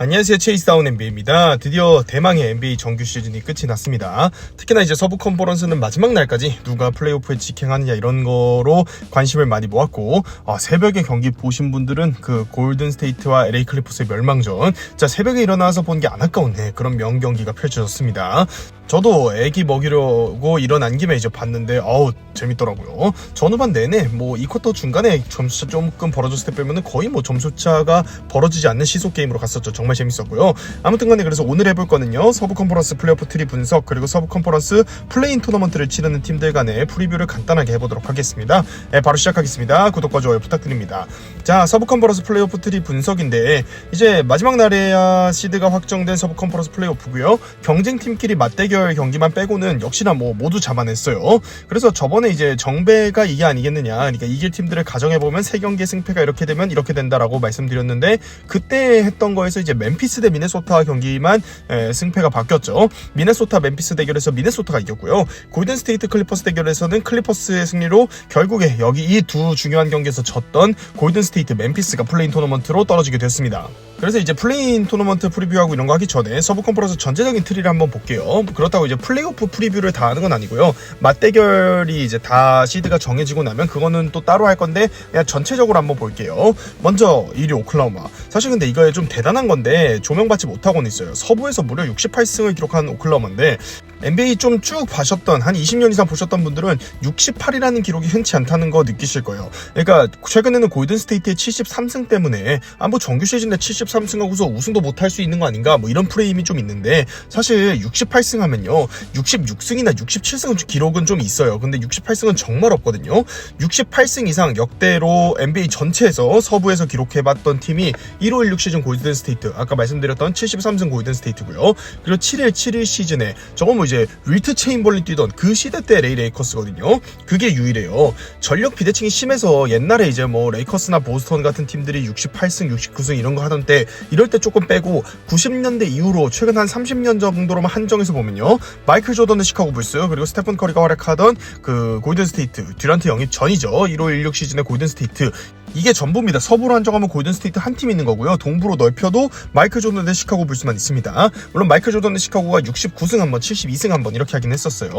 안녕하세요. 체이스다운 NBA입니다. 드디어 대망의 NBA 정규 시즌이 끝이 났습니다. 특히나 이제 서부 컨퍼런스는 마지막 날까지 누가 플레이오프에 직행하느냐 이런 거로 관심을 많이 모았고 아, 새벽에 경기 보신 분들은 그 골든 스테이트와 LA 클리퍼스의 멸망전 자 새벽에 일어나서 본 게 안 아까운데 그런 명경기가 펼쳐졌습니다. 저도 애기 먹이려고 일어난 김에 이제 봤는데 어우 재밌더라고요. 전후반 내내 뭐이 쿼터 중간에 점수 조금 벌어졌을 때 빼면은 거의 뭐 점수차가 벌어지지 않는 시속 게임으로 갔었죠. 정말 재밌었고요. 아무튼간에 그래서 오늘 해볼 거는요. 서부 컨퍼런스 플레이오프 트리 분석 그리고 서부 컨퍼런스 플레인 토너먼트를 치르는 팀들 간의 프리뷰를 간단하게 해보도록 하겠습니다. 네, 바로 시작하겠습니다. 구독과 좋아요 부탁드립니다. 자 서부 컨퍼런스 플레이오프 트리 분석인데 이제 마지막 날에야 시드가 확정된 서부 컨퍼런스 플레이오프고요. 경쟁 팀끼리 맞대결 경기만 빼고는 역시나 뭐 모두 잡아냈어요. 그래서 저번에 이제 정배가 이게 아니겠느냐. 그러니까 이길 팀들을 가정해 보면 세 경기 승패가 이렇게 되면 이렇게 된다라고 말씀드렸는데 그때 했던 거에서 이제 멤피스 대 미네소타 경기만 에, 승패가 바뀌었죠. 미네소타 멤피스 대결에서 미네소타가 이겼고요. 골든 스테이트 클리퍼스 대결에서는 클리퍼스의 승리로 결국에 여기 이 두 중요한 경기에서 졌던 골든 스테이트 멤피스가 플레인 토너먼트로 떨어지게 됐습니다. 그래서 이제 플레인 토너먼트 프리뷰하고 이런 거 하기 전에 서브 컨퍼런스 전체적인 트리를 한번 볼게요. 다고 이제 플레이오프 프리뷰를 다 하는 건 아니고요. 맞대결이 이제 다 시드가 정해지고 나면 그거는 또 따로 할 건데 그냥 전체적으로 한번 볼게요. 먼저 1위 오클라호마. 사실 근데 이거에 좀 대단한 건데 조명받지 못하고는 있어요. 서부에서 무려 68승을 기록한 오클라호마인데 NBA 좀 쭉 봐셨던 한 20년 이상 보셨던 분들은 68이라는 기록이 흔치 않다는 거 느끼실 거예요. 그러니까 최근에는 골든 스테이트의 73승 때문에 아뭐 정규 시즌에 73승하고서 우승도 못 할 수 있는 거 아닌가 뭐 이런 프레임이 좀 있는데 사실 68승 하면요 66승이나 67승 기록은 좀 있어요. 근데 68승은 정말 없거든요. 68승 이상 역대로 NBA 전체에서 서부에서 기록해봤던 팀이 1호 16 시즌 골든 스테이트 아까 말씀드렸던 73승 골든 스테이트고요. 그리고 7일 7일 시즌에 저거 뭐 이제 윌트 체인벌린 뛰던 그 시대 때 레이 레이커스거든요. 그게 유일해요. 전력 비대칭이 심해서 옛날에 이제 뭐 레이커스나 보스턴 같은 팀들이 68승, 69승 이런 거 하던 때 이럴 때 조금 빼고 90년대 이후로 최근 한 30년 정도로만 한정해서 보면요. 마이클 조던의 시카고 불스 그리고 스테픈 커리가 활약하던 그 골든 스테이트 듀란트 영입 전이죠. 1호 16 시즌의 골든 스테이트 이게 전부입니다. 서부로 한정하면 골든 스테이트 한 팀 있는 거고요. 동부로 넓혀도 마이클 조던의 시카고 불스만 있습니다. 물론 마이클 조던의 시카고가 69승 한 번, 72승 한 번 이렇게 하긴 했었어요.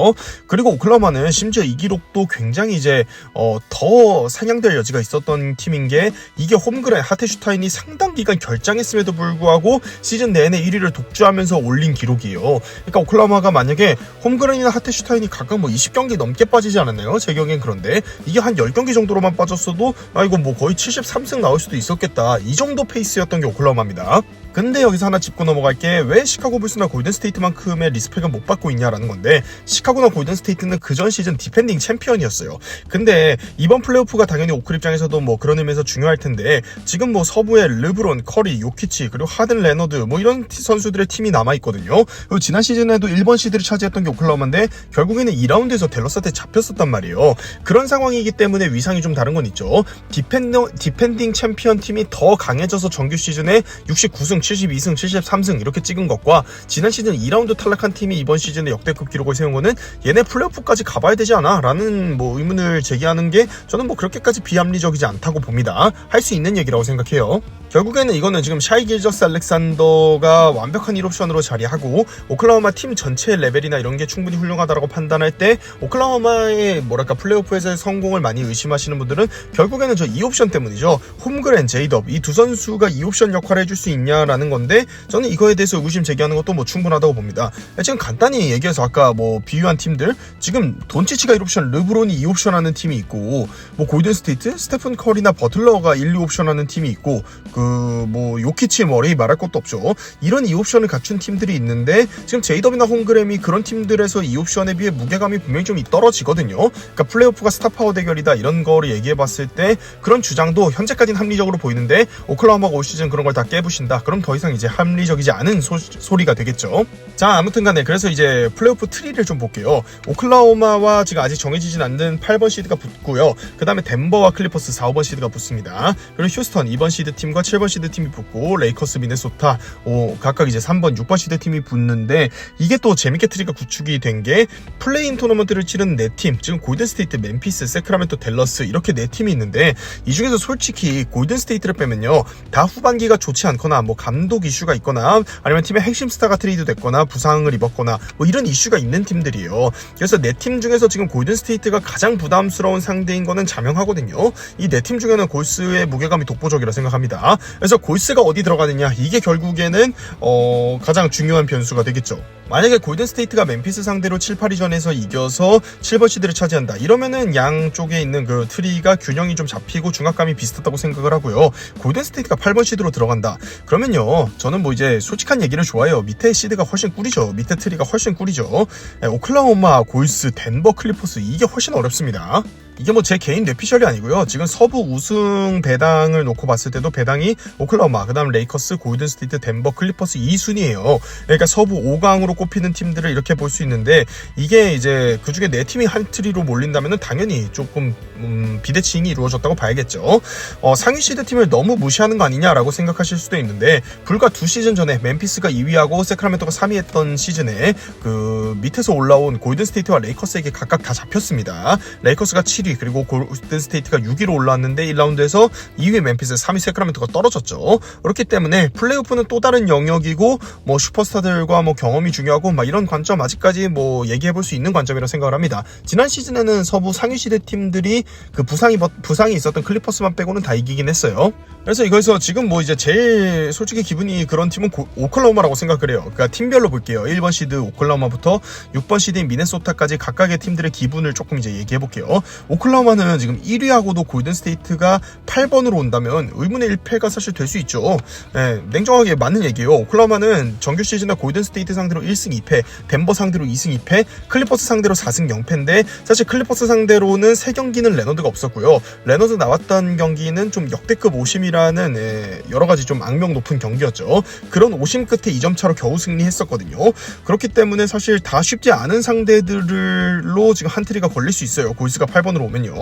그리고 오클라호마는 심지어 이 기록도 굉장히 이제 어, 더 상향될 여지가 있었던 팀인 게 이게 홈그랜 하테슈타인이 상당 기간 결장했음에도 불구하고 시즌 내내 1위를 독주하면서 올린 기록이에요. 그러니까 오클라호마가 만약에 홈그랜이나 하테슈타인이 각각 뭐 20경기 넘게 빠지지 않았나요? 제 기억엔 그런데 이게 한 10경기 정도로만 빠졌어도 아 이거 뭐 거의 73승 나올 수도 있었겠다. 이 정도 페이스였던 게 오클라호마입니다. 근데 여기서 하나 짚고 넘어갈 게 왜 시카고 불스나 골든 스테이트만큼의 리스펙을 못 받고 있냐라는 건데 시카고나 골든 스테이트는 그전 시즌 디펜딩 챔피언이었어요. 근데 이번 플레이오프가 당연히 오클 입장에서도 뭐 그런 의미에서 중요할 텐데 지금 뭐 서부에 르브론, 커리, 요키치 그리고 하든 레너드 뭐 이런 티- 선수들의 팀이 남아 있거든요. 그리고 지난 시즌에도 1번 시드를 차지했던 게 오클라호마인데 결국에는 2라운드에서 델러스한테 잡혔었단 말이에요. 그런 상황이기 때문에 위상이 좀 다른 건 있죠. 디펜딩 챔피언 팀이 더 강해져서 정규 시즌에 69승, 72승, 73승 이렇게 찍은 것과 지난 시즌 2라운드 탈락한 팀이 이번 시즌에 역대급 기록을 세운 거는 얘네 플레이오프까지 가봐야 되지 않아? 라는 뭐 의문을 제기하는 게 저는 뭐 그렇게까지 비합리적이지 않다고 봅니다. 할 수 있는 얘기라고 생각해요. 결국에는 이거는 지금 샤이 길저스 알렉산더가 완벽한 1옵션으로 자리하고 오클라호마 팀 전체의 레벨이나 이런 게 충분히 훌륭하다고 판단할 때 오클라호마의 뭐랄까 플레이오프에서의 성공을 많이 의심하시는 분들은 결국에는 저 2옵션 때문이죠. 홈그랜, 제이덥 이 두 선수가 2옵션 역할을 해줄 수 있냐 라는 건데 저는 이거에 대해서 의구심 제기하는 것도 뭐 충분하다고 봅니다. 지금 간단히 얘기해서 아까 뭐 비유한 팀들 지금 돈치치가 1옵션, 르브론이 2옵션 하는 팀이 있고 뭐 골든 스테이트, 스테픈 커리나 버틀러가 1, 2옵션 하는 팀이 있고 그 뭐 요키치 머레이 말할 것도 없죠. 이런 2옵션을 갖춘 팀들이 있는데 지금 제이더비나 홈그램이 그런 팀들에서 2옵션에 비해 무게감이 분명히 좀 떨어지거든요. 그러니까 플레이오프가 스타파워 대결이다 이런 거를 얘기해 봤을 때 그런 주장도 현재까지는 합리적으로 보이는데 오클라호마가 올 시즌 그런 걸 다 깨부신다. 그럼 더 이상 이제 합리적이지 않은 소, 소리가 되겠죠. 자, 아무튼 간에 그래서 이제 플레이오프 트리를 좀 볼게요. 오클라호마와 지금 아직 정해지진 않는 8번 시드가 붙고요. 그 다음에 덴버와 클리퍼스 4, 5번 시드가 붙습니다. 그리고 휴스턴 2번 시드 팀과 7번 시드 팀이 붙고 레이커스, 미네소타 오, 각각 이제 3번, 6번 시드 팀이 붙는데 이게 또 재밌게 트리가 구축이 된 게 플레인 토너먼트를 치른 네 팀, 지금 골든 스테이트, 멤피스, 세크라멘토, 델러스 이렇게 네 팀이 있는데 이 중에서 솔직히 골든 스테이트를 빼면요 다 후반기가 좋지 않거나 뭐 감독 이슈가 있거나 아니면 팀의 핵심 스타가 트레이드 됐거나 부상을 입었거나 뭐 이런 이슈가 있는 팀들이에요. 그래서 네 팀 중에서 지금 골든 스테이트가 가장 부담스러운 상대인 거는 자명하거든요. 이 네 팀 중에는 골스의 무게감이 독보적이라 생각합니다. 그래서 골스가 어디 들어가느냐 이게 결국에는 어, 가장 중요한 변수가 되겠죠. 만약에 골든 스테이트가 멤피스 상대로 7, 8위전에서 이겨서 7번 시드를 차지한다. 이러면은 양쪽에 있는 그 트리가 균형이 좀 잡히고 중압감이 비슷하다고 생각을 하고요. 골든 스테이트가 8번 시드로 들어간다. 그러면요. 저는 뭐 이제 솔직한 얘기를 좋아해요. 밑에 시드가 훨씬 꿀이죠. 밑에 트리가 훨씬 꿀이죠. 예, 오클라호마, 골스, 덴버, 클리퍼스 이게 훨씬 어렵습니다. 이게 뭐 제 개인 뇌피셜이 아니고요. 지금 서부 우승 배당을 놓고 봤을 때도 배당이 오클라호마, 그다음 레이커스, 골든 스테이트, 덴버, 클리퍼스 2순위예요. 그러니까 서부 5강으로 꼽히는 팀들을 이렇게 볼 수 있는데 이게 이제 그 중에 네 팀이 한 트리로 몰린다면은 당연히 조금 음, 비대칭이 이루어졌다고 봐야겠죠. 어, 상위 시드 팀을 너무 무시하는 거 아니냐라고 생각하실 수도 있는데 불과 두 시즌 전에 멤피스가 2위하고 세크라멘토가 3위했던 시즌에 그 밑에서 올라온 골든 스테이트와 레이커스에게 각각 다 잡혔습니다. 레이커스가 7위 그리고 골든 스테이트가 6위로 올라왔는데 1라운드에서 2위 멤피스, 3위 세크라멘토가 떨어졌죠. 그렇기 때문에 플레이오프는 또 다른 영역이고 뭐 슈퍼스타들과 뭐 경험이 중요하고 막 이런 관점 아직까지 뭐 얘기해 볼 수 있는 관점이라고 생각을 합니다. 지난 시즌에는 서부 상위 시대 팀들이 그 부상이 부상이 있었던 클리퍼스만 빼고는 다 이기긴 했어요. 그래서 이거에서 지금 뭐 이제 제일 솔직히 기분이 그런 팀은 고, 오클라호마라고 생각을 해요. 그러니까 팀별로 볼게요. 1번 시드 오클라호마부터 6번 시드인 미네소타까지 각각의 팀들의 기분을 조금 이제 얘기해 볼게요. 오클라호마는 지금 1위하고도 골든 스테이트가 8번으로 온다면 의문의 1패가 사실 될 수 있죠. 네, 냉정하게 맞는 얘기예요. 오클라호마는 정규 시즌에 골든 스테이트 상대로 1승 2패, 덴버 상대로 2승 2패, 클리퍼스 상대로 4승 0패인데 사실 클리퍼스 상대로는 3경기는 레너드가 없었고요. 레너드 나왔던 경기는 좀 역대급 오심이라는 예, 여러 가지 좀 악명 높은 경기였죠. 그런 오심 끝에 2점 차로 겨우 승리했었거든요. 그렇기 때문에 사실 다 쉽지 않은 상대들로 지금 한 트리가 걸릴 수 있어요. 골스가 8번으로 오면요.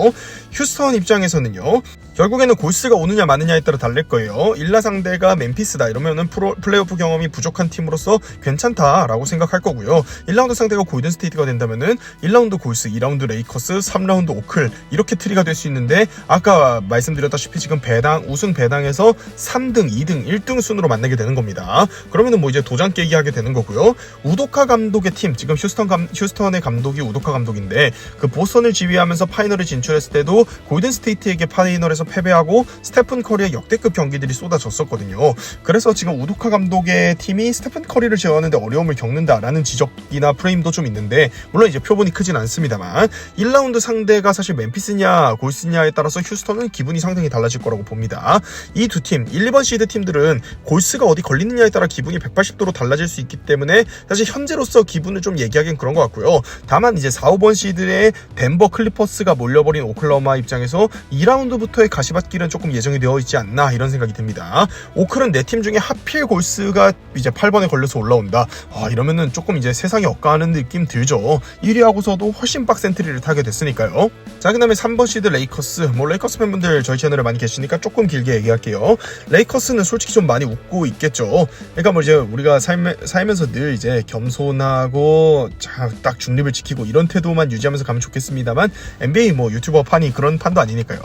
휴스턴 입장에서는요. 결국에는 골스가 오느냐 마느냐에 따라 달릴 거예요. 일라 상대가 멤피스다 이러면은 프로, 플레이오프 경험이 부족한 팀으로서 괜찮다라고 생각할 거고요. 1라운드 상대가 골든 스테이트가 된다면은 1라운드 골스, 2라운드 레이커스, 3라운드 오클 이렇게 트리가 될 수 있는데 아까 말씀드렸다시피 지금 배당 우승 배당에서 3등, 2등, 1등 순으로 만나게 되는 겁니다. 그러면은 뭐 이제 도장 깨기 하게 되는 거고요. 우도카 감독의 팀 지금 휴스턴 감, 휴스턴의 감독이 우도카 감독인데 그 보스턴을 지휘하면서 파이 널에 진출했을 때도 골든 스테이트에게 파이널에서 패배하고 스테픈 커리의 역대급 경기들이 쏟아졌었거든요. 그래서 지금 우도카 감독의 팀이 스테픈 커리를 제어하는데 어려움을 겪는다라는 지적이나 프레임도 좀 있는데 물론 이제 표본이 크진 않습니다만 1라운드 상대가 사실 멤피스냐 골스냐에 따라서 휴스턴은 기분이 상당히 달라질 거라고 봅니다. 이 두 팀, 1, 2번 시드 팀들은 골스가 어디 걸리느냐에 따라 기분이 180도로 달라질 수 있기 때문에 사실 현재로서 기분을 좀 얘기하기엔 그런 것 같고요. 다만 이제 4, 5번 시드의 덴버 클리퍼스가 몰려버린 오클라호마 입장에서 2라운드부터의 가시밭길은 조금 예정이 되어 있지 않나 이런 생각이 듭니다. 오클은 네팀 중에 하필 골스가 이제 8번에 걸려서 올라온다. 아, 이러면은 조금 이제 세상이 엇가는 느낌 들죠. 1위 하고서도 훨씬 빡센 트리를 타게 됐으니까요. 자, 그 다음에 3번 시드 레이커스. 뭐 레이커스 팬분들 저희 채널에 많이 계시니까 조금 길게 얘기할게요. 레이커스는 솔직히 좀 많이 웃고 있겠죠. 그러니까 뭐 이제 우리가 살me, 살면서 늘 이제 겸손하고 자, 딱 중립을 지키고 이런 태도만 유지하면서 가면 좋겠습니다만 NBA 뭐 유튜버 판이 그런 판도 아니니까요.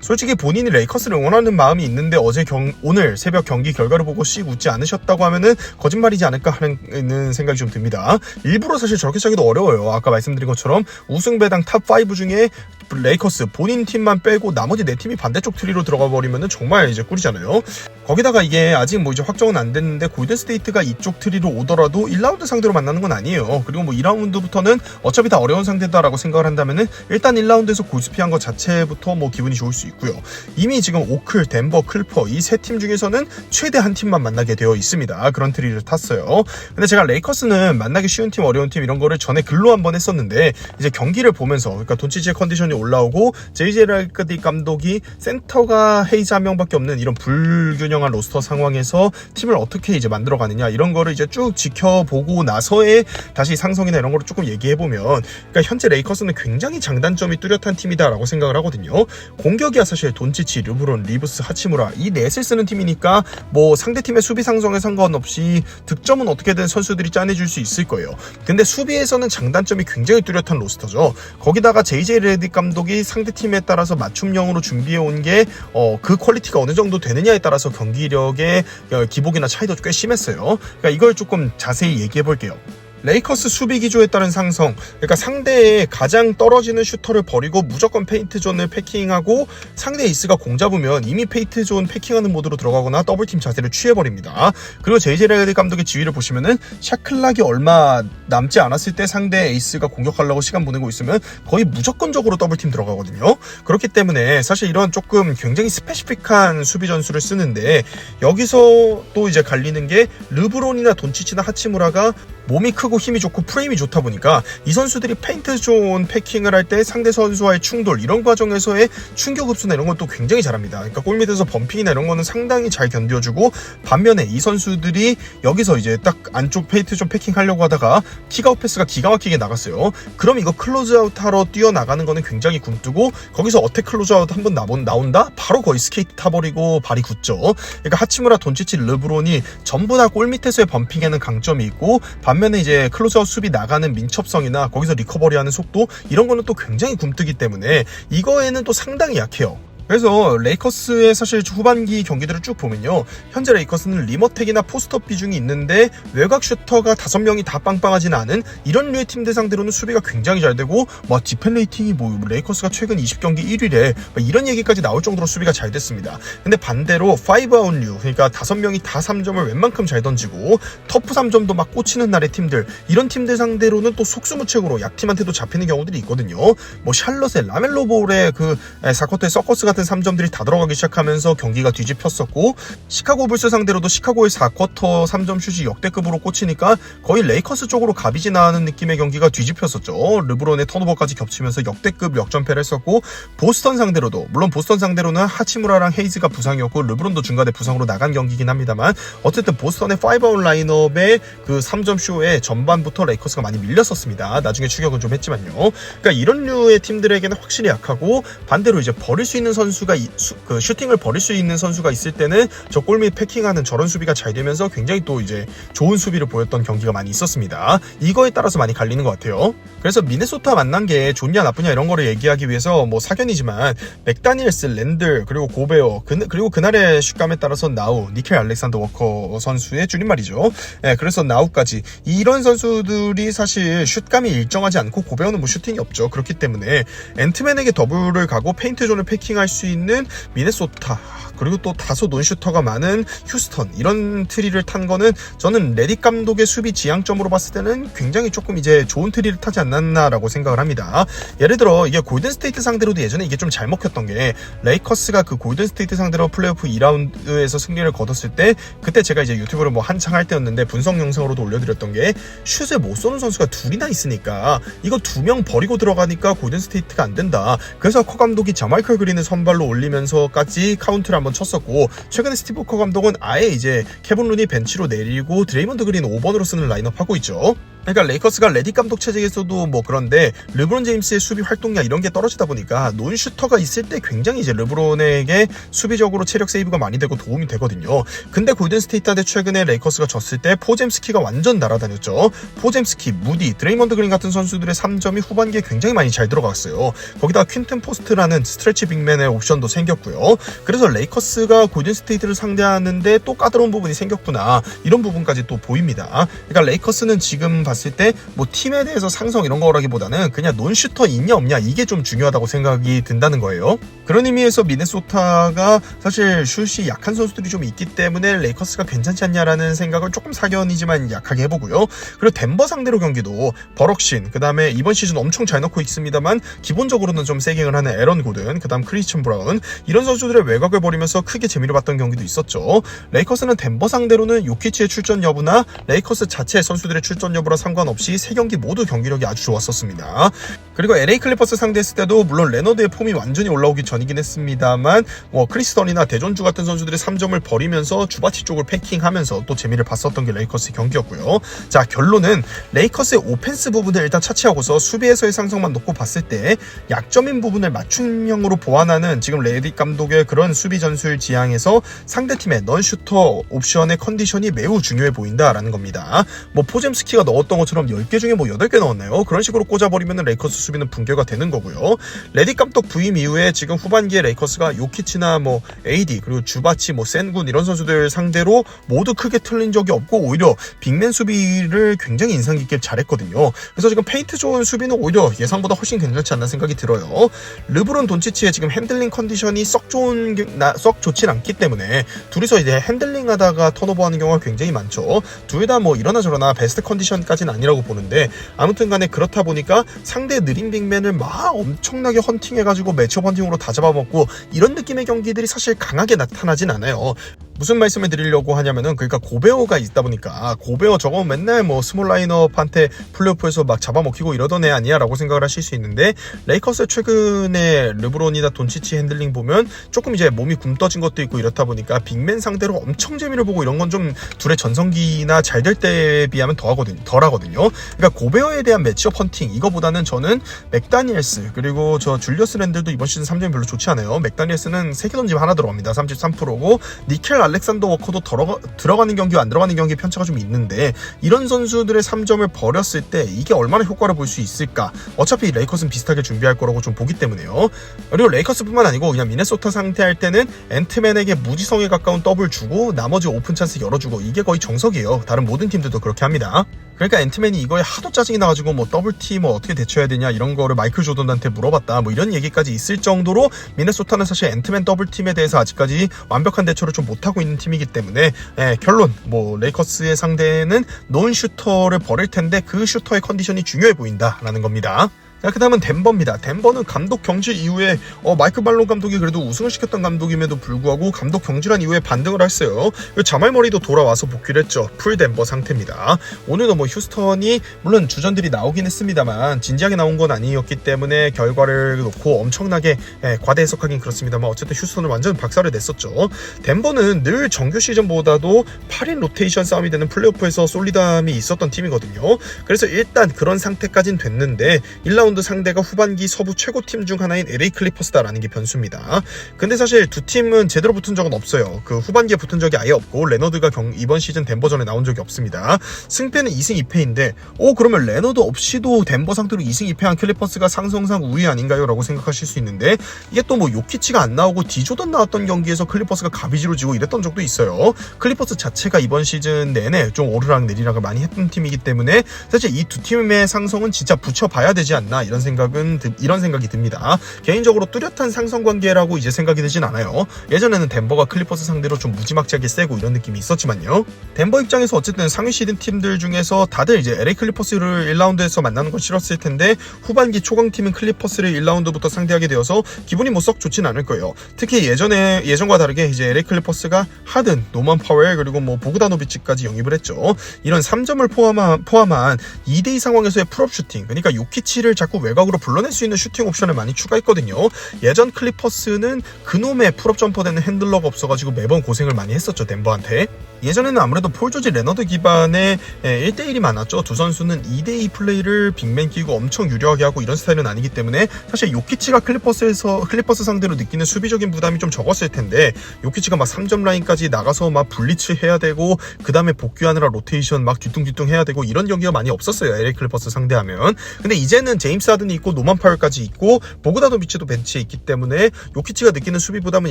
솔직히 본인이 레이커스를 응원하는 마음이 있는데 어제 경, 오늘 새벽 경기 결과를 보고 씩 웃지 않으셨다고 하면은 거짓말이지 않을까 하는 생각이 좀 듭니다. 일부러 사실 저렇게 짜기도 어려워요. 아까 말씀드린 것처럼 우승 배당 탑 5 중에 레이커스 본인 팀만 빼고 나머지 네 팀이 반대쪽 트리로 들어가 버리면은 정말 이제 꿀이잖아요. 거기다가 이게 아직 뭐 이제 확정은 안 됐는데 골든 스테이트가 이쪽 트리로 오더라도 1라운드 상대로 만나는 건 아니에요. 그리고 뭐 2라운드부터는 어차피 다 어려운 상대다라고 생각을 한다면은 일단 1라운드에서 골스 피한 것 자체부터 뭐 기분이 좋을 수 있고요. 이미 지금 오클, 덴버, 클퍼 이 세 팀 중에서는 최대 한 팀만 만나게 되어 있습니다. 그런 트리를 탔어요. 근데 제가 레이커스는 만나기 쉬운 팀, 어려운 팀 이런 거를 전에 글로 한 번 했었는데 이제 경기를 보면서 그러니까 돈치치의 컨디션이 올라오고 제이제 라이크디 감독이 센터가 헤이즈 한 명밖에 없는 이런 불균형한 로스터 상황에서 팀을 어떻게 이제 만들어 가느냐 이런 거를 이제 쭉 지켜보고 나서의 다시 상성이나 이런 거를 조금 얘기해 보면 그러니까 현재 레이커스는 굉장히 장단점이 뚜렷한 팀이다라고 생각을 하거든요. 공격이 야 사실 돈치치, 르브론, 리브스, 하치무라 이 넷을 쓰는 팀이니까 뭐 상대 팀의 수비 상성에 상관없이 득점은 어떻게든 선수들이 짜내줄 수 있을 거예요. 근데 수비에서는 장단점이 굉장히 뚜렷한 로스터죠. 거기다가 제이제 레디 감독 감독이 상대 팀에 따라서 맞춤형으로 준비해 온게 어, 그 퀄리티가 어느 정도 되느냐에 따라서 경기력의 어, 기복이나 차이도 꽤 심했어요. 그러니까 이걸 조금 자세히 얘기해 볼게요. 레이커스 수비 기조에 따른 상성, 그러니까 상대의 가장 떨어지는 슈터를 버리고 무조건 페인트 존을 패킹하고 상대 에이스가 공 잡으면 이미 페인트 존 패킹하는 모드로 들어가거나 더블팀 자세를 취해버립니다. 그리고 제이제 레드 감독의 지휘를 보시면은 샤클락이 얼마 남지 않았을 때 상대 에이스가 공격하려고 시간 보내고 있으면 거의 무조건적으로 더블팀 들어가거든요. 그렇기 때문에 사실 이런 조금 굉장히 스페시픽한 수비 전술을 쓰는데 여기서 또 이제 갈리는 게 르브론이나 돈치치나 하치무라가 몸이 크고 힘이 좋고 프레임이 좋다 보니까 이 선수들이 페인트 존 패킹을 할 때 상대 선수와의 충돌 이런 과정에서의 충격 흡수나 이런 것도 굉장히 잘합니다. 그러니까 골 밑에서 범핑이나 이런 거는 상당히 잘 견뎌주고 반면에 이 선수들이 여기서 이제 딱 안쪽 페인트 존 패킹 하려고 하다가 킥아웃 패스가 기가 막히게 나갔어요. 그럼 이거 클로즈아웃 하러 뛰어나가는 거는 굉장히 굼뜨고 거기서 어택 클로즈아웃 한번 나온다? 바로 거의 스케이트 타버리고 발이 굳죠. 그러니까 하치무라 돈치치 르브론이 전부 다 골 밑에서의 범핑에는 강점이 있고 반 면에 이제 클로즈아웃 수비 나가는 민첩성이나 거기서 리커버리하는 속도 이런 거는 또 굉장히 굼뜨기 때문에 이거에는 또 상당히 약해요. 그래서 레이커스의 사실 후반기 경기들을 쭉 보면요. 현재 레이커스는 리머텍이나 포스트업 비중이 있는데 외곽 슈터가 다섯 명이 다 빵빵하진 않은 이런 류의 팀들 상대로는 수비가 굉장히 잘 되고 뭐 디펜 레이팅이 뭐 레이커스가 최근 20경기 1위래 뭐 이런 얘기까지 나올 정도로 수비가 잘 됐습니다. 근데 반대로 5아웃 류 그러니까 다섯 명이 다 3점을 웬만큼 잘 던지고 터프 3점도 막 꽂히는 날의 팀들 이런 팀들 상대로는 또 속수무책으로 약팀한테도 잡히는 경우들이 있거든요. 뭐 샬럿의 라멜로 볼의 그 사커트의 서커스 같은 같은 3점들이 다 들어가기 시작하면서 경기가 뒤집혔었고 시카고 불스 상대로도 시카고의 4쿼터 3점 슛이 역대급으로 꽂히니까 거의 레이커스 쪽으로 가비지 나는 느낌의 경기가 뒤집혔었죠. 르브론의 턴오버까지 겹치면서 역대급 역전패를 했었고 보스턴 상대로도 물론 보스턴 상대로는 하치무라랑 헤이즈가 부상이었고 르브론도 중간에 부상으로 나간 경기긴 합니다만 어쨌든 보스턴의 5아웃 라인업의 그 3점 쇼에 전반부터 레이커스가 많이 밀렸었습니다. 나중에 추격은 좀 했지만요. 그러니까 이런 류의 팀들에게는 확실히 약하고 반대로 이제 버릴 수 있는 선 선수가 이, 수, 그 슈팅을 버릴 수 있는 선수가 있을 때는 저 골밑 패킹하는 저런 수비가 잘 되면서 굉장히 또 이제 좋은 수비를 보였던 경기가 많이 있었습니다. 이거에 따라서 많이 갈리는 것 같아요. 그래서 미네소타 만난 게 좋냐 나쁘냐 이런 거를 얘기하기 위해서 뭐 사견이지만 맥다니엘스, 랜들 그리고 고베어 그, 리고 그날의 슛감에 따라서 나우, 니켈 알렉산더 워커 선수의 줄임말이죠. 네, 그래서 나우까지 이런 선수들이 사실 슛감이 일정하지 않고 고베어는 뭐 슈팅이 없죠. 그렇기 때문에 앤트맨에게 더블을 가고 페인트 존을 패킹할 수수 있는 미네소타 그리고 또 다소 논슈터가 많은 휴스턴 이런 트리를 탄 거는 저는 레디 감독의 수비 지향점으로 봤을 때는 굉장히 조금 이제 좋은 트리를 타지 않았나라고 생각을 합니다. 예를 들어 이게 골든 스테이트 상대로도 예전에 이게 좀 잘 먹혔던 게 레이커스가 그 골든 스테이트 상대로 플레이오프 2라운드에서 승리를 거뒀을 때 그때 제가 이제 유튜브를 뭐 한창 할 때였는데 분석 영상으로도 올려드렸던 게 슛을 못 쏘는 선수가 둘이나 있으니까 이거 두 명 버리고 들어가니까 골든 스테이트가 안 된다. 그래서 커 감독이 자말컬 그린을 선발 로 올리면서까지 카운트를 한번 쳤었고 최근에 스티브 커 감독은 아예 이제 케본 룬이 벤치로 내리고 드레이먼드 그린 5번으로 쓰는 라인업 하고 있죠. 그러니까 레이커스가 레디 감독 체제에서도 뭐 그런데 르브론 제임스의 수비 활동량 이런 게 떨어지다 보니까 논 슈터가 있을 때 굉장히 이제 르브론에게 수비적으로 체력 세이브가 많이 되고 도움이 되거든요. 근데 골든 스테이트한테 최근에 레이커스가 졌을 때 포잼스키가 완전 날아다녔죠. 포잼스키, 무디, 드레이먼드 그린 같은 선수들의 3점이 후반기에 굉장히 많이 잘 들어갔어요. 거기다 퀸튼 포스트라는 스트레치 빅맨의 옵션도 생겼고요. 그래서 레이커스가 골든 스테이트를 상대하는데 또 까다로운 부분이 생겼구나. 이런 부분까지 또 보입니다. 그러니까 레이커스는 지금 봤을 때 뭐 팀에 대해서 상성 이런 거라기보다는 그냥 논슈터 있냐 없냐 이게 좀 중요하다고 생각이 든다는 거예요. 그런 의미에서 미네소타가 사실 슛이 약한 선수들이 좀 있기 때문에 레이커스가 괜찮지 않냐라는 생각을 조금 사견이지만 약하게 해보고요. 그리고 덴버 상대로 경기도 버럭신 그 다음에 이번 시즌 엄청 잘 넣고 있습니다만 기본적으로는 좀 세깅을 하는 에런 고든 그 다음 크리스천 브라운 이런 선수들의 외곽을 버리면서 크게 재미를 봤던 경기도 있었죠. 레이커스는 덴버 상대로는 요키치의 출전 여부나 레이커스 자체 선수들의 출전 여부라 상관없이 세 경기 모두 경기력이 아주 좋았었습니다. 그리고 LA 클리퍼스 상대했을 때도 물론 레너드의 폼이 완전히 올라오기 전 전이긴 했습니다만 뭐 크리스턴이나 대존주 같은 선수들이 3점을 버리면서 주바치 쪽을 패킹하면서 또 재미를 봤었던 게 레이커스 경기였고요. 자 결론은 레이커스의 오펜스 부분을 일단 차치하고서 수비에서의 상승만 놓고 봤을 때 약점인 부분을 맞춤형으로 보완하는 지금 레디 감독의 그런 수비 전술 지향에서 상대팀의 넌슈터 옵션의 컨디션이 매우 중요해 보인다라는 겁니다. 뭐 포잼스키가 넣었던 것처럼 10개 중에 뭐 8개 넣었나요? 그런 식으로 꽂아버리면 레이커스 수비는 붕괴가 되는 거고요. 레디 감독 부임 이후에 지금 후 반기에 레이커스가 요키치나 뭐 AD 그리고 주바치 뭐 센군 이런 선수들 상대로 모두 크게 틀린 적이 없고 오히려 빅맨 수비를 굉장히 인상 깊게 잘했거든요. 그래서 지금 페인트 좋은 수비는 오히려 예상보다 훨씬 괜찮지 않나 생각이 들어요. 르브론 돈치치의 지금 핸들링 컨디션이 썩 좋은 썩 좋진 않기 때문에 둘이서 이제 핸들링 하다가 턴오버하는 경우가 굉장히 많죠. 둘 다 뭐 이러나 저러나 베스트 컨디션까지는 아니라고 보는데 아무튼 간에 그렇다 보니까 상대 느린 빅맨을 막 엄청나게 헌팅해가지고 매치업 헌팅으로 다 잡아먹고 이런 느낌의 경기들이 사실 강하게 나타나진 않아요. 무슨 말씀을 드리려고 하냐면은 그러니까 고베어가 있다 보니까 고베어 저거 맨날 뭐 스몰 라인업한테 플레이오프에서 막 잡아먹히고 이러던 애 아니야라고 생각을 하실 수 있는데 레이커스 최근에 르브론이나 돈치치 핸들링 보면 조금 이제 몸이 굼떠진 것도 있고 이렇다 보니까 빅맨 상대로 엄청 재미를 보고 이런 건 좀 둘의 전성기나 잘 될 때에 비하면 더하거든 덜하거든요. 그러니까 고베어에 대한 매치업 헌팅 이거보다는 저는 맥다니엘스 그리고 저 줄리어스 랜들도 이번 시즌 3점이 별로 좋지 않아요. 맥다니엘스는 3개 던지면 하나 들어갑니다. 33%고 니켈 알렉산더 워커도 들어가, 들어가는 경기와 안 들어가는 경기 편차가 좀 있는데 이런 선수들의 3점을 버렸을 때 이게 얼마나 효과를 볼 수 있을까? 어차피 레이커스는 비슷하게 준비할 거라고 좀 보기 때문에요. 그리고 레이커스뿐만 아니고 그냥 미네소타 상태할 때는 앤트맨에게 무지성에 가까운 더블 주고 나머지 오픈 찬스 열어주고 이게 거의 정석이에요. 다른 모든 팀들도 그렇게 합니다. 그러니까 앤트맨이 이거에 하도 짜증이 나가지고 뭐 더블티 뭐 어떻게 대처해야 되냐 이런 거를 마이클 조던한테 물어봤다 뭐 이런 얘기까지 있을 정도로 미네소타는 사실 앤트맨 더블팀에 대해서 아직까지 완벽한 대처를 좀 못하고 있는 팀이기 때문에 예, 결론 뭐 레이커스의 상대는 논 슈터를 버릴 텐데 그 슈터의 컨디션이 중요해 보인다라는 겁니다. 자, 그 다음은 덴버입니다. 덴버는 감독 경질 이후에 어, 마이클 발론 감독이 그래도 우승을 시켰던 감독임에도 불구하고 감독 경질한 이후에 반등을 했어요. 자말머리도 돌아와서 복귀를 했죠. 풀 덴버 상태입니다. 오늘도 뭐 휴스턴이 물론 주전들이 나오긴 했습니다만 진지하게 나온 건 아니었기 때문에 결과를 놓고 엄청나게 예, 과대 해석하긴 그렇습니다만 어쨌든 휴스턴을 완전 박살을 냈었죠. 덴버는 늘 정규 시즌보다도 8인 로테이션 싸움이 되는 플레이오프에서 솔리담이 있었던 팀이거든요. 그래서 일단 그런 상태까진 됐는데 1라운드 상대가 후반기 서부 최고팀 중 하나인 LA 클리퍼스다라는 게 변수입니다. 근데 사실 두 팀은 제대로 붙은 적은 없어요. 그 후반기에 붙은 적이 아예 없고 레너드가 경- 이번 시즌 덴버전에 나온 적이 없습니다. 승패는 2승 2패인데 오 그러면 레너드 없이도 덴버 상대로 2승 2패한 클리퍼스가 상성상 우위 아닌가요? 라고 생각하실 수 있는데 이게 또 뭐 요키치가 안 나오고 디조던 나왔던 경기에서 클리퍼스가 가비지로 지고 이랬던 적도 있어요. 클리퍼스 자체가 이번 시즌 내내 좀 오르락 내리락을 많이 했던 팀이기 때문에 사실 이 두 팀의 상성은 진짜 붙여봐야 되지 않나 이런 생각은 드- 이런 생각이 듭니다. 개인적으로 뚜렷한 상성 관계라고 이제 생각이 되진 않아요. 예전에는 덴버가 클리퍼스 상대로 좀 무지막지하게 세고 이런 느낌이 있었지만요. 덴버 입장에서 어쨌든 상위 시즌 팀들 중에서 다들 이제 LA 클리퍼스를 1라운드에서 만나는 건 싫었을 텐데 후반기 초강 팀인 클리퍼스를 1라운드부터 상대하게 되어서 기분이 뭐 썩 좋진 않을 거예요. 특히 예전에 예전과 다르게 이제 LA 클리퍼스가 하든, 노만 파웰 그리고 뭐 보그다노비치까지 영입을 했죠. 이런 3점을 포함한 포함한 2대2 상황에서의 풀업 슈팅, 그러니까 요키치를 자꾸 외곽으로 불러낼 수 있는 슈팅 옵션을 많이 추가했거든요. 예전 클리퍼스는 그놈의 풀업 점퍼되는 핸들러가 없어가지고 매번 고생을 많이 했었죠 덴버한테. 예전에는 아무래도 폴 조지 레너드 기반의 1대1이 많았죠. 두 선수는 2대2 플레이를 빅맨 끼고 엄청 유리하게 하고 이런 스타일은 아니기 때문에 사실 요키치가 클리퍼스에서 클리퍼스 상대로 느끼는 수비적인 부담이 좀 적었을 텐데 요키치가 막 3점 라인까지 나가서 막 블리츠 해야 되고 그 다음에 복귀하느라 로테이션 막 뒤뚱뒤뚱 해야 되고 이런 경기가 많이 없었어요. LA 클리퍼스 상대하면. 근데 이제는 제임스 하든이 있고 노만 파울까지 있고 보그다노비치도 벤치에 있기 때문에 요키치가 느끼는 수비 부담은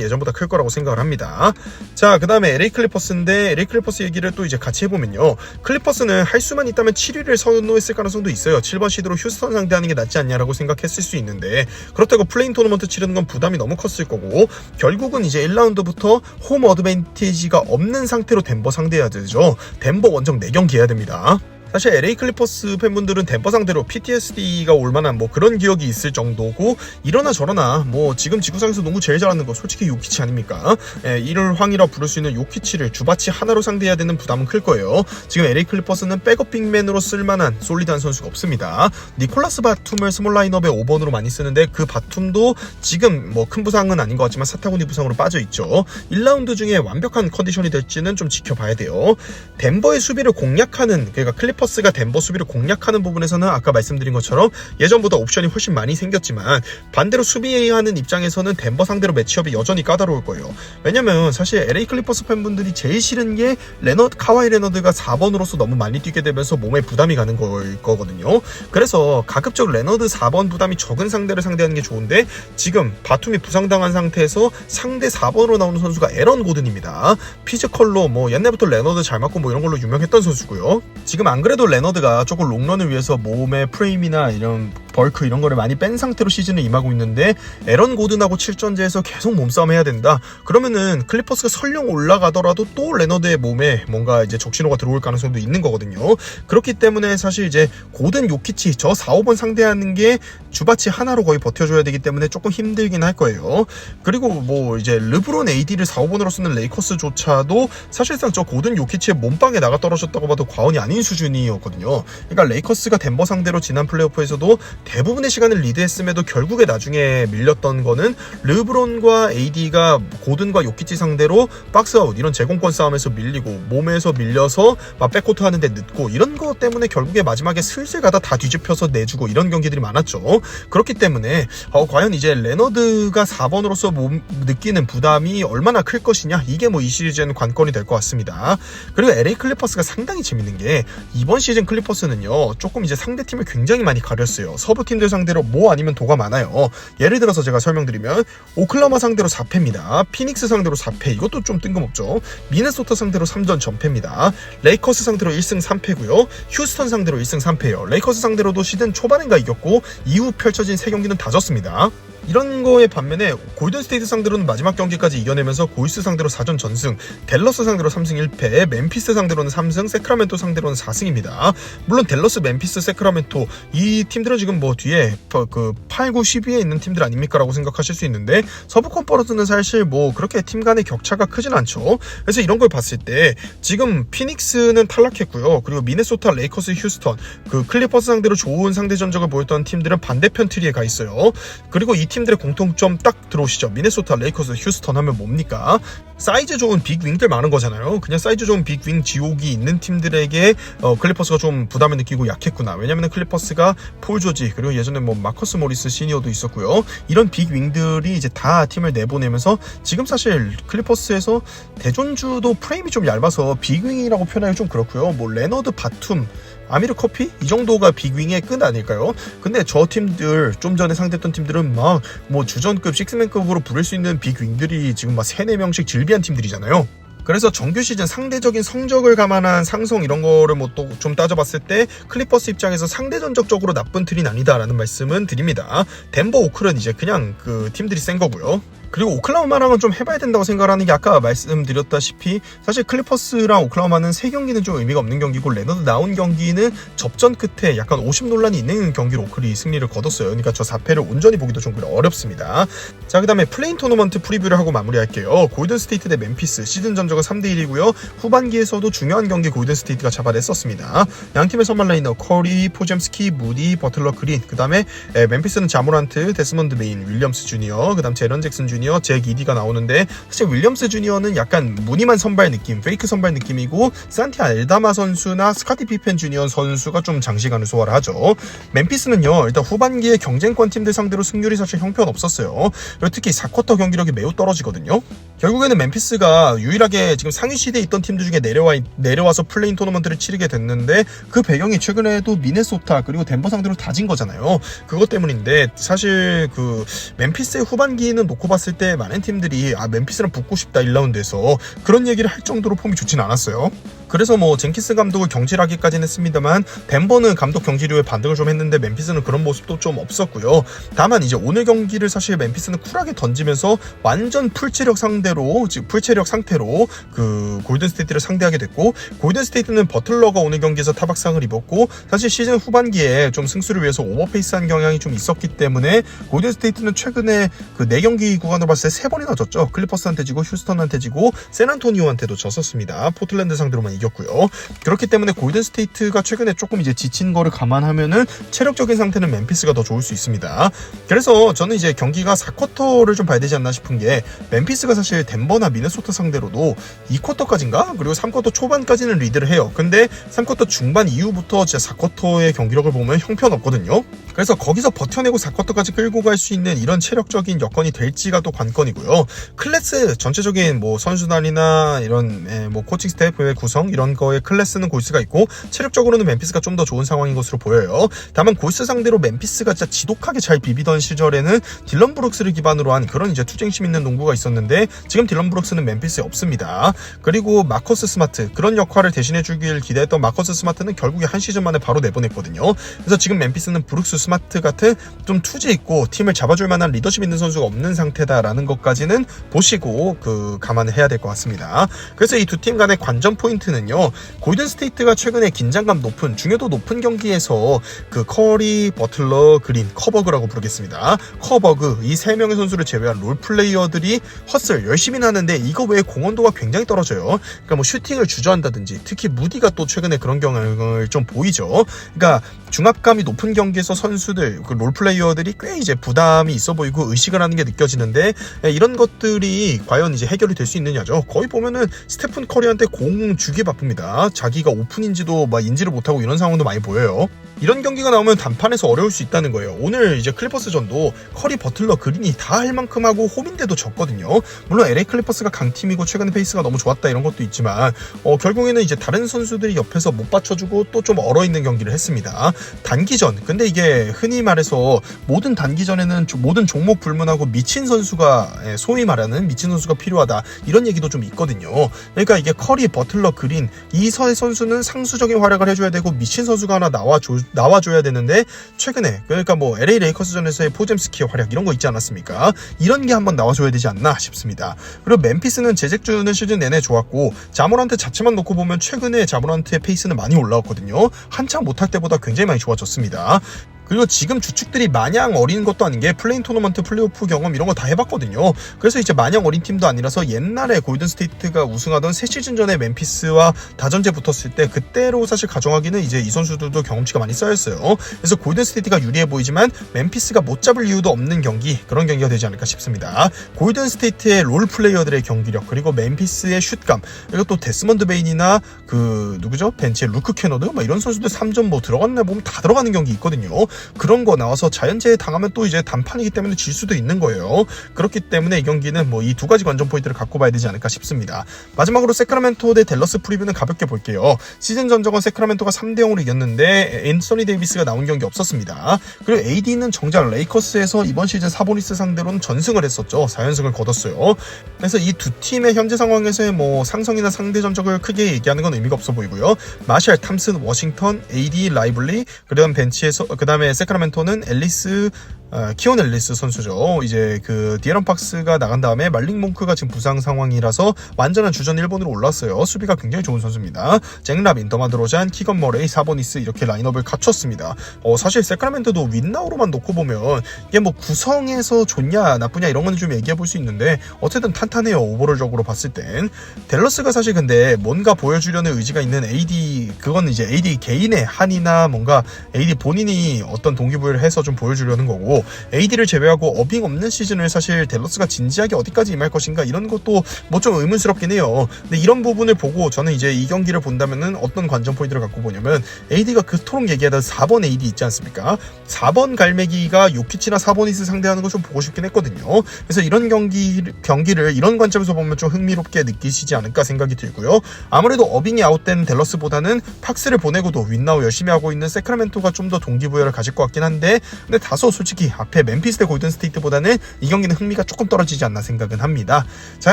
예전보다 클 거라고 생각을 합니다. 자, 그 다음에 LA 클리퍼스인데 LA 클리퍼스 얘기를 또 이제 같이 해보면요. 클리퍼스는 할 수만 있다면 7위를 선호했을 가능성도 있어요. 7번 시드로 휴스턴 상대하는 게 낫지 않냐라고 생각했을 수 있는데 그렇다고 플레인 토너먼트 치르는 건 부담이 너무 컸을 거고 결국은 이제 1라운드부터 홈 어드밴티지가 없는 상태로 덴버 상대해야 되죠. 덴버 원정 4경기 해야 됩니다. 사실 LA 클리퍼스 팬분들은 덴버 상대로 PTSD가 올 만한 뭐 그런 기억이 있을 정도고 이러나 저러나 뭐 지금 지구상에서 농구 제일 잘하는 거 솔직히 요키치 아닙니까? 예, 이를 황이라 부를 수 있는 요키치를 주바치 하나로 상대해야 되는 부담은 클 거예요. 지금 LA 클리퍼스는 백업 빅맨으로 쓸만한 솔리드한 선수가 없습니다. 니콜라스 바툼을 스몰 라인업에 5번으로 많이 쓰는데 그 바툼도 지금 뭐 큰 부상은 아닌 것 같지만 사타구니 부상으로 빠져 있죠. 1라운드 중에 완벽한 컨디션이 될지는 좀 지켜봐야 돼요. 덴버의 수비를 공략하는 그러니까 클리퍼 스가 덴버 수비를 공략하는 부분에서는 아까 말씀드린 것처럼 예전보다 옵션이 훨씬 많이 생겼지만 반대로 수비하는 입장에서는 덴버 상대로 매치업이 여전히 까다로울 거예요. 왜냐면 사실 LA 클리퍼스 팬분들이 제일 싫은 게 레너드 카와이 레너드가 4번으로서 너무 많이 뛰게 되면서 몸에 부담이 가는 걸 거거든요. 그래서 가급적 레너드 4번 부담이 적은 상대를 상대하는 게 좋은데 지금 바툼이 부상당한 상태에서 상대 4번으로 나오는 선수가 에런 고든입니다. 피지컬로 뭐 옛날부터 레너드 잘 맞고 뭐 이런 걸로 유명했던 선수고요. 지금 안 그래도 레너드가 조금 롱런을 위해서 몸의 프레임이나 이런 벌크 이런 거를 많이 뺀 상태로 시즌을 임하고 있는데 에런 고든하고 7전제에서 계속 몸싸움 해야 된다. 그러면은 클리퍼스가 설령 올라가더라도 또 레너드의 몸에 뭔가 이제 적신호가 들어올 가능성도 있는 거거든요. 그렇기 때문에 사실 이제 고든 요키치 저 4, 5번 상대하는 게 주바치 하나로 거의 버텨줘야 되기 때문에 조금 힘들긴 할 거예요. 그리고 뭐 이제 르브론 AD를 4, 5번으로 쓰는 레이커스조차도 사실상 저 고든 요키치의 몸빵에 나가 떨어졌다고 봐도 과언이 아닌 수준이 었거든요. 그러니까 레이커스가 덴버 상대로 지난 플레이오프에서도 대부분의 시간을 리드했음에도 결국에 나중에 밀렸던 거는 르브론과 AD가 고든과 요키치 상대로 박스아웃 이런 제공권 싸움에서 밀리고 몸에서 밀려서 막 백코트 하는데 늦고 이런 거 때문에 결국에 마지막에 슬슬 가다 다 뒤집혀서 내주고 이런 경기들이 많았죠. 그렇기 때문에 어, 과연 이제 레너드가 4번으로서 몸 느끼는 부담이 얼마나 클 것이냐 이게 뭐 이 시리즈는 관건이 될 것 같습니다. 그리고 LA 클리퍼스가 상당히 재밌는 게 이번 시즌 클리퍼스는요 조금 이제 상대 팀을 굉장히 많이 가렸어요. 서부 팀들 상대로 뭐 아니면 도가 많아요. 예를 들어서 제가 설명드리면 오클라마 상대로 4패입니다. 피닉스 상대로 4패 이것도 좀 뜬금없죠. 미네소타 상대로 3전 전패입니다. 레이커스 상대로 1승 3패고요. 휴스턴 상대로 1승 3패예요. 레이커스 상대로도 시즌 초반인가 이겼고 이후 펼쳐진 세 경기는 다 졌습니다. 이런 거에 반면에 골든 스테이트 상대로는 마지막 경기까지 이겨내면서 고이스 상대로 4전 전승, 댈러스 상대로 3승 1패, 멤피스 상대로는 3승, 세크라멘토 상대로는 4승입니다. 물론 댈러스, 멤피스, 세크라멘토 이 팀들은 지금 뭐 뒤에 그 8, 9, 10위에 있는 팀들 아닙니까라고 생각하실 수 있는데 서부 컨퍼런스는 사실 뭐 그렇게 팀 간의 격차가 크진 않죠. 그래서 이런 걸 봤을 때 지금 피닉스는 탈락했고요. 그리고 미네소타, 레이커스, 휴스턴, 그 클리퍼스 상대로 좋은 상대 전적을 보였던 팀들은 반대편 트리에 가 있어요. 그리고 이팀 들의 공통점 딱 들어오시죠. 미네소타, 레이커스, 휴스턴 하면 뭡니까? 사이즈 좋은 빅윙들 많은 거잖아요. 그냥 사이즈 좋은 빅윙 지옥이 있는 팀들에게 어, 클리퍼스가 좀 부담을 느끼고 약했구나. 왜냐면 클리퍼스가 폴 조지 그리고 예전에 뭐 마커스 모리스 시니어도 있었고요. 이런 빅윙들이 이제 다 팀을 내보내면서 지금 사실 클리퍼스에서 대존주도 프레임이 좀 얇아서 빅윙이라고 표현하기 좀 그렇고요. 뭐 레너드 바툼 아미르 커피 이 정도가 빅윙의 끝 아닐까요? 근데 저 팀들 좀 전에 상대했던 팀들은 막 뭐 주전급 식스맨급으로 부를 수 있는 빅윙들이 지금 막 3, 4명씩 질비한 팀들이잖아요. 그래서 정규 시즌 상대적인 성적을 감안한 상성 이런 거를 뭐 또 좀 따져봤을 때 클리퍼스 입장에서 상대 전적적으로 나쁜 틀은 아니다라는 말씀은 드립니다. 덴버 오클은 이제 그냥 그 팀들이 센 거고요. 그리고 오클라호마랑은 좀 해봐야 된다고 생각하는 게 아까 말씀드렸다시피 사실 클리퍼스랑 오클라호마는 세 경기는 좀 의미가 없는 경기고 레너드 나온 경기는 접전 끝에 약간 50 논란이 있는 경기로 오클이 승리를 거뒀어요. 그러니까 저 4패를 온전히 보기도 좀 어렵습니다. 자 그다음에 플레인 토너먼트 프리뷰를 하고 마무리할게요. 골든 스테이트 대 멤피스 시즌 전적은 3대 1이고요. 후반기에서도 중요한 경기 골든 스테이트가 잡아냈었습니다. 양 팀의 선발 라인업 커리, 포잼스키, 무디, 버틀러, 그린 그다음에 에, 멤피스는 자모란트, 데스먼드 메인, 윌리엄스 주니어, 그다음 제런 잭슨 주니어 주니어, 잭 이디가 나오는데 사실 윌리엄스 주니어는 약간 무늬만 선발 느낌, 페이크 선발 느낌이고 산티 알다마 선수나 스카티 피펜 주니어 선수가 좀 장시간을 소화를 하죠. 멤피스는요 일단 후반기에 경쟁권 팀들 상대로 승률이 사실 형편없었어요. 특히 4쿼터 경기력이 매우 떨어지거든요. 결국에는 멤피스가 유일하게 지금 상위 시대에 있던 팀들 중에 내려와 내려와서 플레인 토너먼트를 치르게 됐는데 그 배경이 최근에도 미네소타 그리고 덴버 상대로 다진 거잖아요. 그것 때문인데 사실 그 멤피스의 후반기는 놓고 봤을 때 많은 팀들이 아 멤피스랑 붙고 싶다 1라운드에서 그런 얘기를 할 정도로 폼이 좋진 않았어요. 그래서 뭐 젠키스 감독을 경질하기까지는 했습니다만 덴버는 감독 경질이후에 반등을 좀 했는데 멤피스는 그런 모습도 좀 없었고요. 다만 이제 오늘 경기를 사실 멤피스는 쿨하게 던지면서 완전 풀체력 상대로 즉 풀체력 상태로 그 골든 스테이트를 상대하게 됐고 골든 스테이트는 버틀러가 오늘 경기에서 타박상을 입었고 사실 시즌 후반기에 좀 승수를 위해서 오버페이스한 경향이 좀 있었기 때문에 골든 스테이트는 최근에 그 4경기 구간으로 봤을 때 3번이나 졌죠. 클리퍼스한테 지고 휴스턴한테 지고 샌안토니오한테도 졌었습니다. 포틀랜드 상대로만 이겼고요. 그렇기 때문에 골든 스테이트가 최근에 조금 이제 지친 거를 감안하면은 체력적인 상태는 멤피스가 더 좋을 수 있습니다. 그래서 저는 이제 경기가 4쿼터를 좀 봐야 되지 않나 싶은 게 멤피스가 사실 덴버나 미네소타 상대로도 2쿼터까지인가 그리고 3쿼터 초반까지는 리드를 해요. 근데 3쿼터 중반 이후부터 제 4쿼터의 경기력을 보면 형편없거든요. 그래서 거기서 버텨내고 4쿼터까지 끌고 갈 수 있는 이런 체력적인 여건이 될지가 또 관건이고요. 클래스 전체적인 뭐 선수단이나 이런 예, 뭐 코칭 스태프의 구성 이런 거에 클래스는 골스가 있고 체력적으로는 멤피스가 좀 더 좋은 상황인 것으로 보여요. 다만 골스 상대로 멤피스가 진짜 지독하게 잘 비비던 시절에는 딜런 브룩스를 기반으로 한 그런 이제 투쟁심 있는 농구가 있었는데 지금 딜런 브룩스는 멤피스에 없습니다. 그리고 마커스 스마트 그런 역할을 대신해 주길 기대했던 마커스 스마트는 결국에 한 시즌 만에 바로 내보냈거든요. 그래서 지금 멤피스는 브룩스 스마트 같은 좀 투지 있고 팀을 잡아줄 만한 리더십 있는 선수가 없는 상태다라는 것까지는 보시고 그 감안을 해야 될 것 같습니다. 그래서 이 두 팀 간의 관전 포인트는 요. 골든 스테이트가 최근에 긴장감 높은 중요도 높은 경기에서 그 커리, 버틀러, 그린, 커버그라고 부르겠습니다. 커버그 이 세 명의 선수를 제외한 롤 플레이어들이 헛슬 열심히 하는데 이거 외에 공헌도가 굉장히 떨어져요. 그러니까 뭐 슈팅을 주저한다든지 특히 무디가 또 최근에 그런 경향을 좀 보이죠. 그러니까 중압감이 높은 경기에서 선수들 그 롤 플레이어들이 꽤 이제 부담이 있어 보이고 의식을 하는 게 느껴지는데 예, 이런 것들이 과연 이제 해결이 될 수 있느냐죠. 거의 보면은 스테픈 커리한테 공 주기 바쁩니다. 자기가 오픈인지도 막 인지를 못하고 이런 상황도 많이 보여요. 이런 경기가 나오면 단판에서 어려울 수 있다는 거예요. 오늘 이제 클리퍼스전도 커리, 버틀러, 그린이 다 할 만큼 하고 홈인데도 졌거든요. 물론 LA 클리퍼스가 강팀이고 최근에 페이스가 너무 좋았다 이런 것도 있지만 어, 결국에는 이제 다른 선수들이 옆에서 못 받쳐주고 또 좀 얼어 있는 경기를 했습니다. 단기전. 근데 이게 흔히 말해서 모든 단기전에는 조- 모든 종목 불문하고 미친 선수가 예, 소위 말하는 미친 선수가 필요하다 이런 얘기도 좀 있거든요. 그러니까 이게 커리, 버틀러, 그린 이서 선수는 상수적인 활약을 해줘야 되고 미친 선수가 하나 나와 줘 나와줘야 되는데 최근에 그러니까 뭐 LA 레이커스전에서의 포잼스키의 활약 이런 거 있지 않았습니까? 이런 게 한번 나와줘야 되지 않나 싶습니다. 그리고 멤피스는 제작주는 시즌 내내 좋았고 자모란트 자체만 놓고 보면 최근에 자모란트의 페이스는 많이 올라왔거든요. 한창 못할 때보다 굉장히 많이 좋아졌습니다. 그리고 지금 주축들이 마냥 어린 것도 아닌 게 플레인 토너먼트 플레이오프 경험 이런 거 다 해봤거든요. 그래서 이제 마냥 어린 팀도 아니라서 옛날에 골든 스테이트가 우승하던 세 시즌 전에 멤피스와 다전제 붙었을 때 그때로 사실 가정하기는 이제 이 선수들도 경험치가 많이 쌓였어요. 그래서 골든 스테이트가 유리해 보이지만 멤피스가 못 잡을 이유도 없는 경기 그런 경기가 되지 않을까 싶습니다. 골든 스테이트의 롤 플레이어들의 경기력 그리고 멤피스의 슛감 그리고 또 데스먼드 베인이나 그 누구죠 벤치의 루크 캐너드 막 이런 선수들 3점 뭐 들어갔나 보면 다 들어가는 경기 있거든요. 그런 거 나와서 자연재해 당하면 또 이제 단판이기 때문에 질 수도 있는 거예요. 그렇기 때문에 이 경기는 뭐 이 두 가지 관전 포인트를 갖고 봐야 되지 않을까 싶습니다. 마지막으로 세크라멘토 대 델러스 프리뷰는 가볍게 볼게요. 시즌 전적은 세크라멘토가 3대 0으로 이겼는데 앤서니 데이비스가 나온 경기 없었습니다. 그리고 AD는 정작 레이커스에서 이번 시즌 사보니스 상대로는 전승을 했었죠. 4연승을 거뒀어요. 그래서 이 두 팀의 현재 상황에서의 뭐 상성이나 상대 전적을 크게 얘기하는 건 의미가 없어 보이고요. 마샬, 탐슨, 워싱턴, AD, 라이블리, 그다음 벤치에서 그다음에 세크라멘토는 앨리스 아, 키온 앨리스 선수죠. 이제 그 디에런 박스가 나간 다음에 말링 몽크가 지금 부상 상황이라서 완전한 주전 1번으로 올랐어요. 수비가 굉장히 좋은 선수입니다. 잭 라빈, 더마드로잔, 키건 머레이, 사보니스 이렇게 라인업을 갖췄습니다. 어, 사실 세크라멘토도 윈나우로만 놓고 보면 이게 뭐 구성에서 좋냐 나쁘냐 이런 거는 좀 얘기해 볼 수 있는데 어쨌든 탄탄해요. 오버롤적으로 봤을 땐 델러스가 사실 근데 뭔가 보여주려는 의지가 있는 AD 그건 이제 AD 개인의 한이나 뭔가 AD 본인이 어떤 동기부여를 해서 좀 보여주려는 거고 AD를 제외하고 어빙 없는 시즌을 사실 델러스가 진지하게 어디까지 임할 것인가 이런 것도 뭐 좀 의문스럽긴 해요. 근데 이런 부분을 보고 저는 이제 이 경기를 본다면은 어떤 관전 포인트를 갖고 보냐면 AD가 그토록 얘기하던 4번 AD 있지 않습니까? 4번 갈매기가 요키치나 사보니스 상대하는 거 좀 보고 싶긴 했거든요. 그래서 이런 경기 경기를 이런 관점에서 보면 좀 흥미롭게 느끼시지 않을까 생각이 들고요. 아무래도 어빙이 아웃된 델러스보다는 팍스를 보내고도 윈나우 열심히 하고 있는 세크라멘토가 좀 더 동기부여를 가질 것 같긴 한데 근데 다소 솔직히 앞에 멤피스 대 골든 스테이트보다는 이 경기는 흥미가 조금 떨어지지 않나 생각은 합니다. 자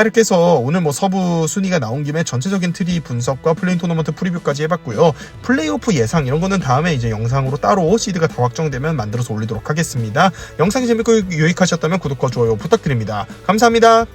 이렇게 해서 오늘 뭐 서부 순위가 나온 김에 전체적인 트리 분석과 플레인 토너먼트 프리뷰까지 해봤고요. 플레이오프 예상 이런 거는 다음에 이제 영상으로 따로 시드가 더 확정되면 만들어서 올리도록 하겠습니다. 영상이 재밌고 유익하셨다면 구독과 좋아요 부탁드립니다. 감사합니다.